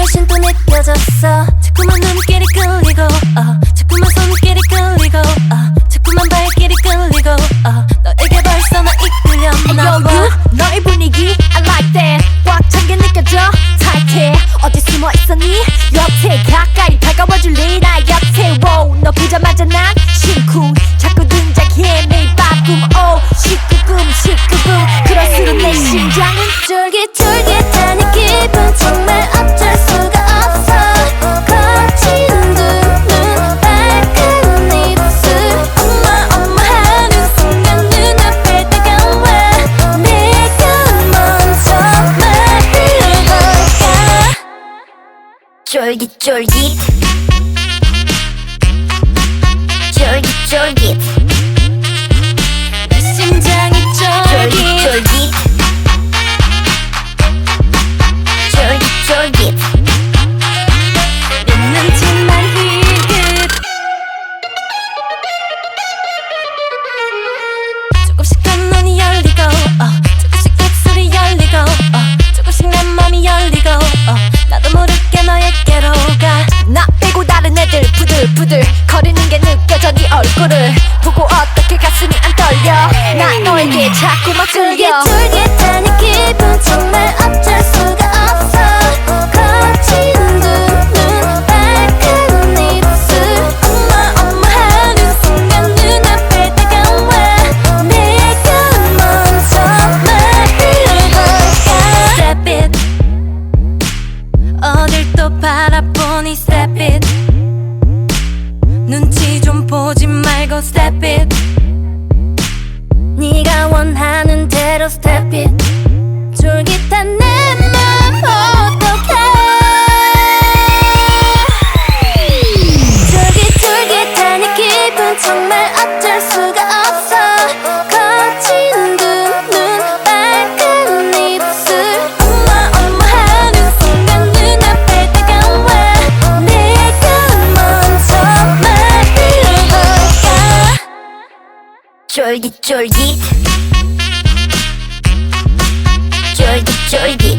물씬 또 느껴졌어. 자꾸만 눈길이 끌리고 어, 자꾸만 손길이 끌리고 어, 자꾸만 발길이 끌리고 어, 너에게 벌써 나 이끌렸나 Yo, 봐. you, 너의 분위기? I like that. 꽉 찬 게 느껴져? 타이트해. 어디 숨어 있었니? 옆에 가까이 다가와 줄래 나? 옆에 wow 너 보자마자 난 심쿵 자꾸 등장해. 매일 밤꿈 oh 시끄금 시끄금 그럴수록 내 심장은 쫄깃 쫄깃쫄깃 쫄깃쫄깃 또 바라보니 Step it. 눈치 좀 보지 말고 Step it. 네가 원하는 대로 step it. 쫄깃한 내 쫄깃쫄깃. 쫄깃쫄깃